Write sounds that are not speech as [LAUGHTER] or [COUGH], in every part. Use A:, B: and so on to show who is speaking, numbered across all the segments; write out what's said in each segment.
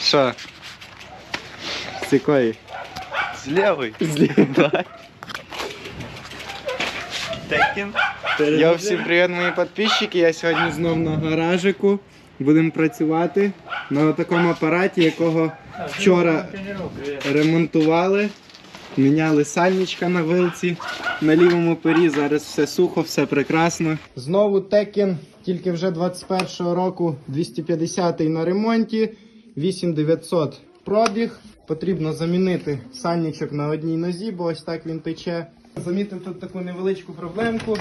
A: Що? З якої?
B: З лівої.
A: Зліва. [LAUGHS]
B: Текін.
A: Йо, всім привіт, мої підписчики. Я сьогодні знов на гаражику. Будемо працювати на такому апараті, якого вчора ремонтували. Міняли сальничка на вилці на лівому пері. Зараз все сухо, все прекрасно. Знову Tekken, тільки вже 21-го року 250-й на ремонті, 8900 пробіг. Потрібно замінити сальничок на одній нозі, бо ось так він тече. Замітив тут таку невеличку проблемку.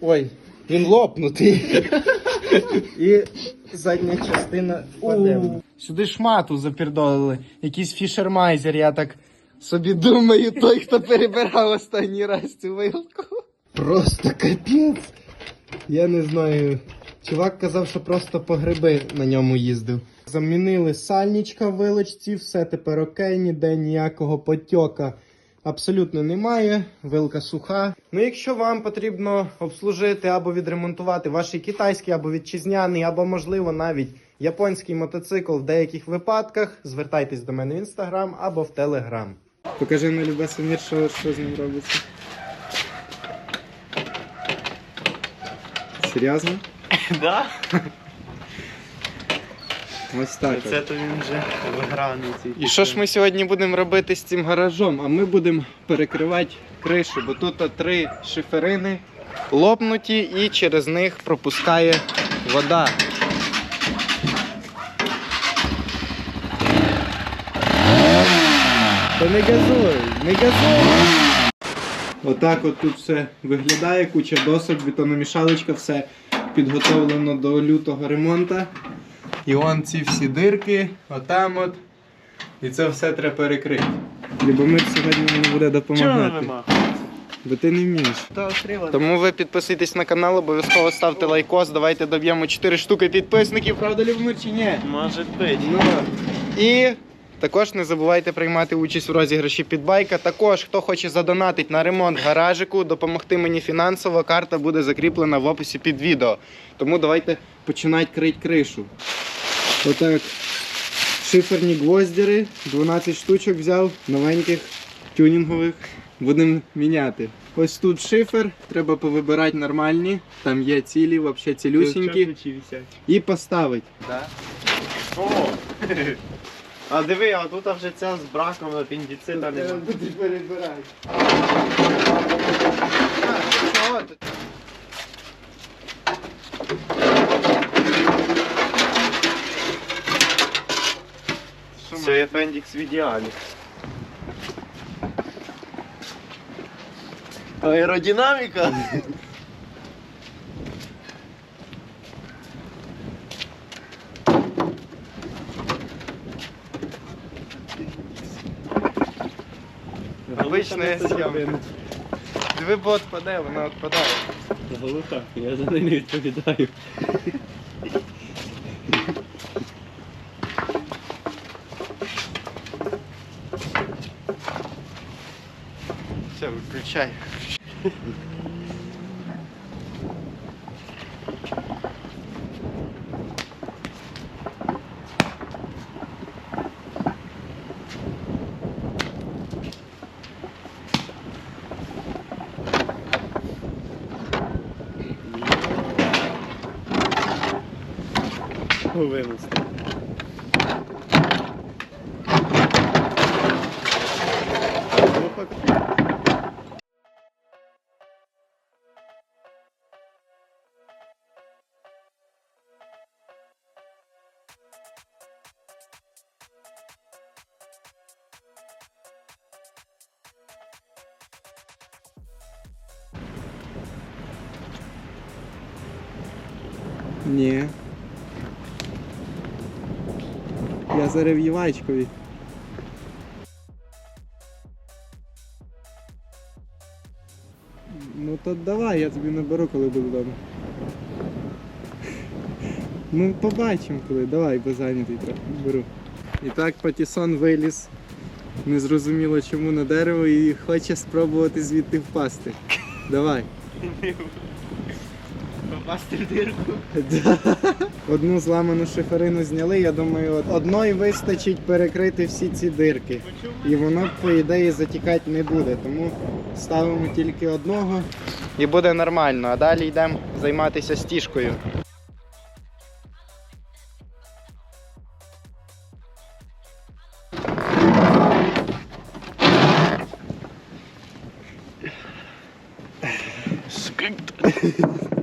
A: Ой, він лопнутий. І задня частина. У. Сюди шмату запердолили. Якийсь фішермайзер, я так собі думаю, той, хто перебирав останній раз цю вилку. Просто капець. Я не знаю. Чувак казав, що просто по гриби на ньому їздив. Замінили сальничка в вилочці, все тепер окей, ніде ніякого потьока абсолютно немає. Вилка суха. Ну, якщо вам потрібно обслужити або відремонтувати ваш китайський або вітчизняний, або, можливо, навіть японський мотоцикл в деяких випадках, звертайтесь до мене в інстаграм або в телеграм. Покажи на любе Самір, що, що з ним робиться. Серйозно? [LAUGHS]
B: Да?
A: Ось так.
B: Це то він вже виграний цей.
A: І що ж ми сьогодні будемо робити з цим гаражом? А ми будемо перекривати кришу, бо тут три шиферини лопнуті і через них пропускає вода. Та не газуй, не газуй! Отак от тут все виглядає, куча досок, бетономішалочка, все підготовлено до лютого ремонту. І вон ці всі дирки, отам от. І це все треба перекрити. Любомир сьогодні мені буде допомагати. Бо ти не вмієш. Тому ви підписуйтесь на канал, обов'язково ставте лайкос, давайте доб'ємо 4 штуки підписників, правда, Любомир чи ні?
B: Може бути.
A: Ну. І також не забувайте приймати участь в розіграші під байка. Також, хто хоче задонатити на ремонт гаражику, допомогти мені фінансово, карта буде закріплена в описі під відео. Тому давайте починати крити кришу. Отак. Шиферні гвоздіри, 12 штучок взяв, новеньких, тюнінгових. Будемо міняти. Ось тут шифер, треба повибирати нормальні. Там є цілі, взагалі цілюсінькі. І поставити.
B: Да? [LAUGHS] О! А диви, а тут вже ця з браком апендицита нема.
A: Ти перебирай.
B: Апендикс в ідеалі. Аеродинаміка.
A: Обична схема. Диви, бо відпаде, вона відпадає.
B: Голуха, я за неї не відповідаю.
A: Все, виключай.
B: Винести.
A: Ні. Я зараз в Євачкові. Ну то давай, я тобі наберу, коли буду вдома. Ну, побачимо коли. Давай, бо зайнятий трохи. Беру. І так Патісон виліз. Незрозуміло чому на дерево і хоче спробувати звідти впасти. Давай.
B: Попасти в дирку. [LAUGHS]
A: Одну зламану шиферину зняли, я думаю, одної вистачить перекрити всі ці дирки. І воно, по ідеї, затікати не буде. Тому ставимо тільки одного. І буде нормально. А далі йдемо займатися стіжкою. Поняв,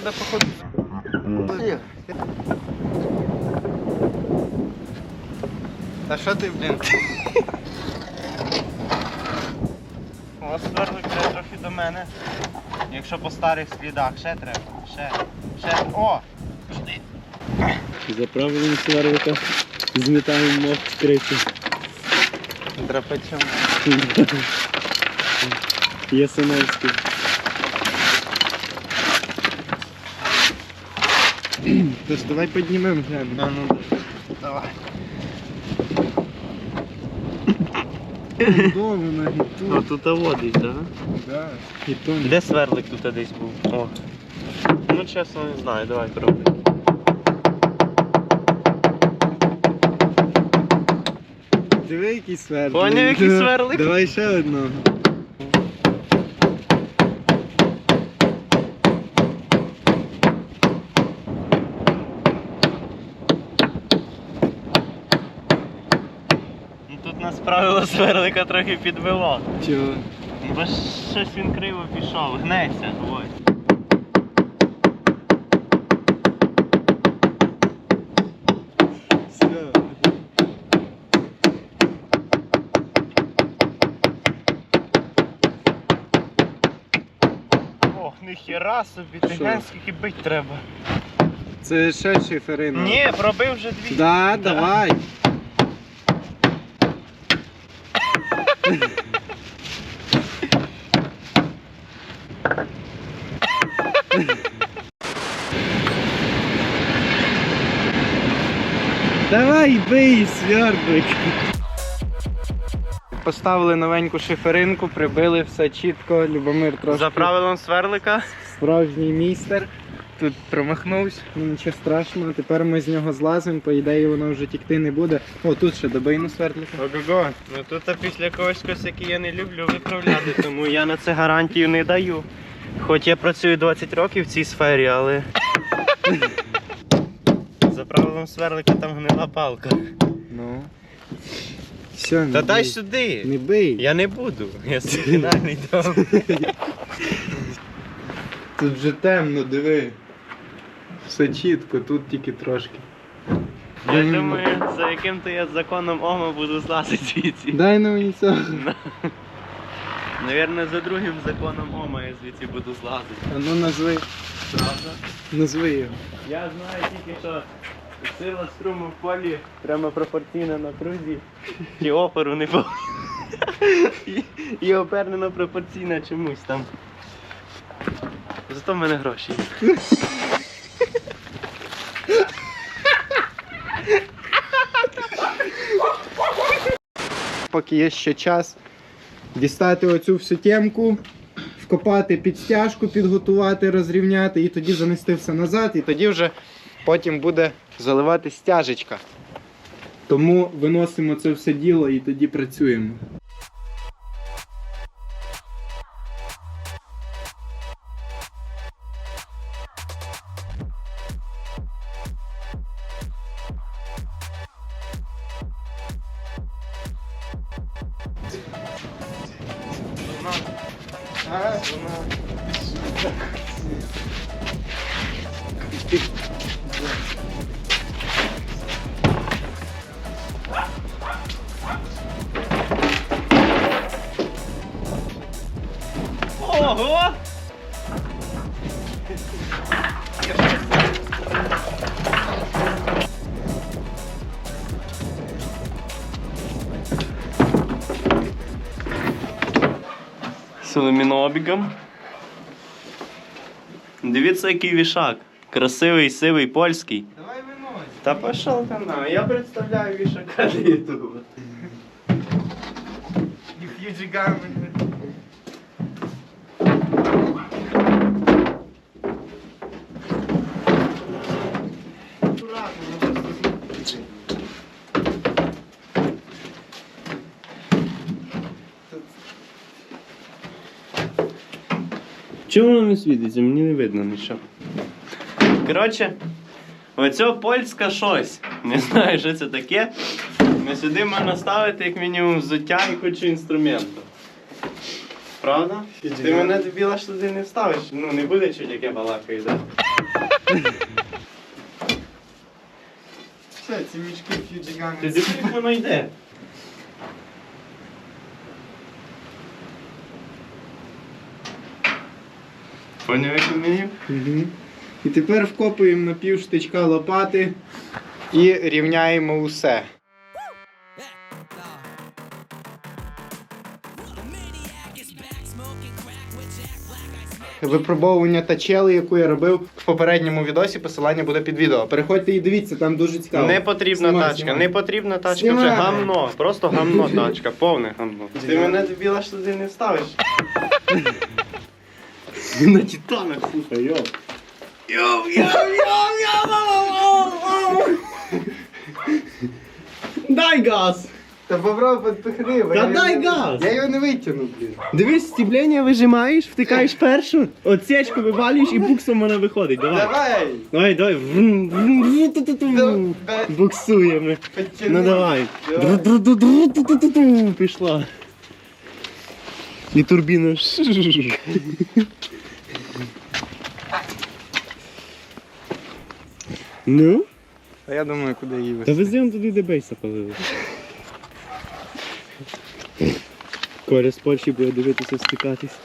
A: треба походу. Та що ти, блін?
B: Ось сверлик треба трохи до мене. Якщо по старих слідах, ще треба. Ще. Ще. О! Сюди.
C: Заправлений сверлика, змітаємо мох з криші.
A: Драпачом. [LAUGHS]
C: Ясиновський.
A: Тож давай піднімемо глянемо.
B: Ну, ну, давай.
A: Довго і
C: А
A: тут.
C: тут водить, так?
A: Да. І то
B: Де сверлик тут десь був? О. Ну чесно не знаю, давай пробуй.
A: Диви, який сверлик.
B: Поняв, який
A: Да.
B: сверлик?
A: Давай ще одного.
B: Ну тут нас правило сверлика трохи підвело.
A: Чого?
B: Бо щось він криво пішов, гнеться. Ось. Ох, ніхера собі, ти
A: Що?
B: глянь, скільки бить треба.
A: Це ще шиферина.
B: Ні, пробив вже дві.
A: Да, давай. Давай бий, свердлик. Поставили новеньку шиферинку, прибили все чітко. Любомир трошки
B: За правилом сверлика.
A: справжній містер. Тут промахнувся, ну нічого страшного. Тепер ми з нього злазимо, по ідеї воно вже тікти не буде. О, тут ще добийну свердлика.
B: Ого-го. Ну тут після когось косяки я не люблю виправляти, тому я на це гарантію не даю. Хоч я працюю 20 років в цій сфері, але. За правилом сверлика там гнила палка.
A: Ну. Все, не
B: Та дай
A: бий.
B: сюди!
A: Не бий.
B: Я не буду. Я собі фінальний дам.
A: Тут вже темно, диви. Все чітко, тут тільки трошки.
B: Я думаю, за яким-то я законом Ома буду злазити звідси.
A: Дай на мені цього.
B: Навірно, за другим законом Ома я звідси буду злазити.
A: А ну назви.
B: Правда?
A: Назви його.
B: Я знаю тільки, що сила струму в полі прямо пропорційна напрузі, чи опору не по. І, і опернено пропорційна чомусь там. Зато в мене гроші. є.
A: Поки є ще час дістати оцю всю темку, вкопати під стяжку, підготувати, розрівняти і тоді занести все назад, і тоді вже потім буде заливати стяжечка. Тому виносимо це все діло і тоді працюємо.
B: Силомінобігом. Дивіться, який вішак. Красивий, сивий, польський.
A: Давай винось.
B: Та пошел ти на, я представляю вішака для ютуба.
A: Фьюджі
B: Чому воно не світиться? Мені не видно нічого. Коротше, оця польська щось. Не знаю, що це таке. На сюди можна ставити як мінімум взуття і кучу інструменту. Правда? Ти мене біла ж туди не вставиш. Ну не буде чуть яке балакає, так?
A: Все, ці мішки Фьюджі
B: Ти дивись, як воно йде. Поняв, як мені?
A: Мгм. І тепер вкопуємо на пів штичка лопати і рівняємо усе. Випробовування тачели, яку я робив в попередньому відосі, посилання буде під відео. Переходьте і дивіться, там дуже цікаво.
B: Не потрібна
A: Знімай,
B: тачка,
A: знімай.
B: не потрібна тачка,
A: Знімай.
B: вже гамно, просто гамно тачка, повне гамно. Ти мене до біла ж туди не вставиш. [LAUGHS] [LAUGHS] На титанах, слухай, йо. Йоу, йоу, йоу, йоу, Дай газ!
A: Та попробуй підпихни. бо
B: Та
A: я
B: дай
A: його не-
B: газ!
A: Я його не витягну, блін.
B: Дивись, стіблення вижимаєш, втикаєш першу, отсечку вивалюєш і буксом вона виходить. Давай.
A: Давай!
B: Давай, давай. Врум, врум, врум, ту-ту-ту.
A: Давай.
B: Буксуємо. Ну давай. Пішла. І турбіна. Ну?
A: А я думаю, куди її
B: Та
A: вести.
B: веземо туди, де бейса палили. Коля з Польщі буде дивитися стикатись.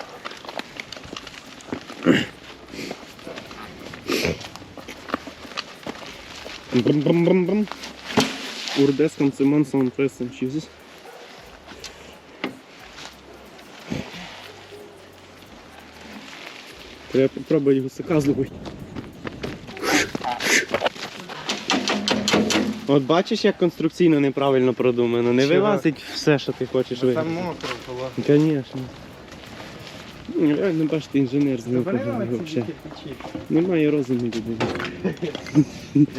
B: Брум-брум-брум-брум. Урдес концемон саундпресом чізус. Треба попробувати гусака зловити. От бачиш, як конструкційно неправильно продумано. Не
A: Чого?
B: вилазить все, що ти хочеш
A: Там
B: виграти.
A: мокро було.
B: Звісно. Ну, Реально бачите, інженер з ним взагалі. Немає розуму людей.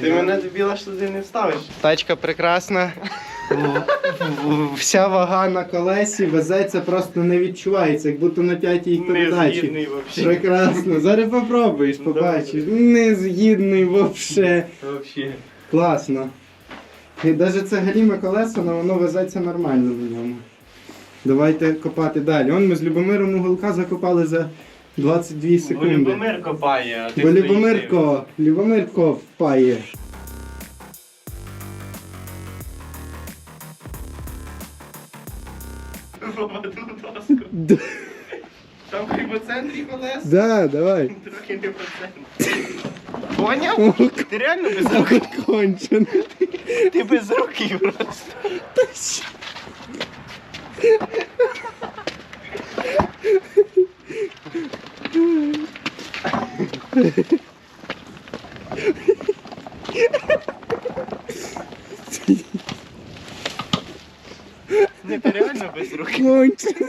B: Ти мене до біла ж туди не вставиш.
A: Тачка прекрасна. Вся вага на колесі везеться, просто не відчувається, як будто на п'ятій передачі.
B: Незгідний взагалі.
A: Прекрасно. Зараз попробуєш, побачиш. Не згідний вообще.
B: Взагалі.
A: Класно. І навіть це галіме колесо, але воно везеться нормально на ньому. Давайте копати далі. Он ми з Любомиром уголка закопали за 22 секунди.
B: Любомир копає, а ти
A: Бо
B: стоїш
A: Любомирко, Любомирко впає.
B: В одну доску. Там хоч по центрі колес,
A: Да, давай.
B: трохи не по центрі. Поняв? Ти реально без руки?
A: Кончено.
B: Ти без руки просто. Не, ти реально без руки.
A: Кончено.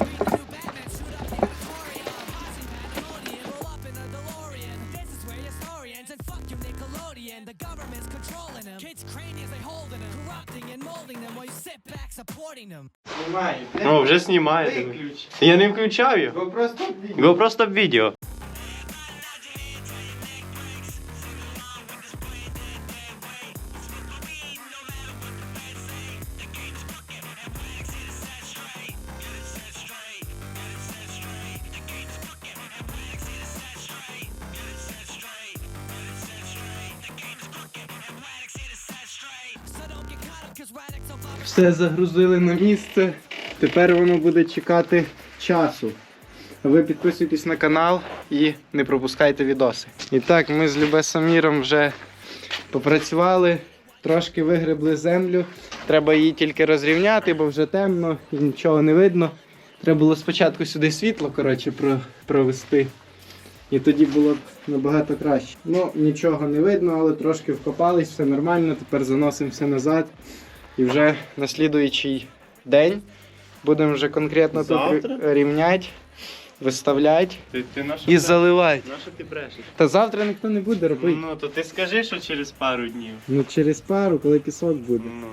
D: Nickelodeon. The government's controlling them. Kids' craniums, they holding them. Corrupting and molding them while you sit back supporting them.
A: Знімаю.
B: О, вже знімає.
A: Виключ.
B: Я не включав його.
A: Відео.
B: Просто в відео.
A: Все загрузили на місце. Тепер воно буде чекати часу. Ви підписуйтесь на канал і не пропускайте відоси. І так, ми з Любе Саміром вже попрацювали, трошки вигребли землю. Треба її тільки розрівняти, бо вже темно і нічого не видно. Треба було спочатку сюди світло коротше, провести. І тоді було б набагато краще. Ну, нічого не видно, але трошки вкопались, все нормально. Тепер заносимо все назад. І вже на слідуючий день будемо вже конкретно
B: Завтра?
A: тут рівняти, виставляти
B: Ти, ти на
A: і заливати.
B: На що ти брешеш?
A: Та завтра ніхто не буде робити.
B: Ну, то ти скажи, що через пару днів.
A: Ну через пару, коли пісок буде.
B: Ну.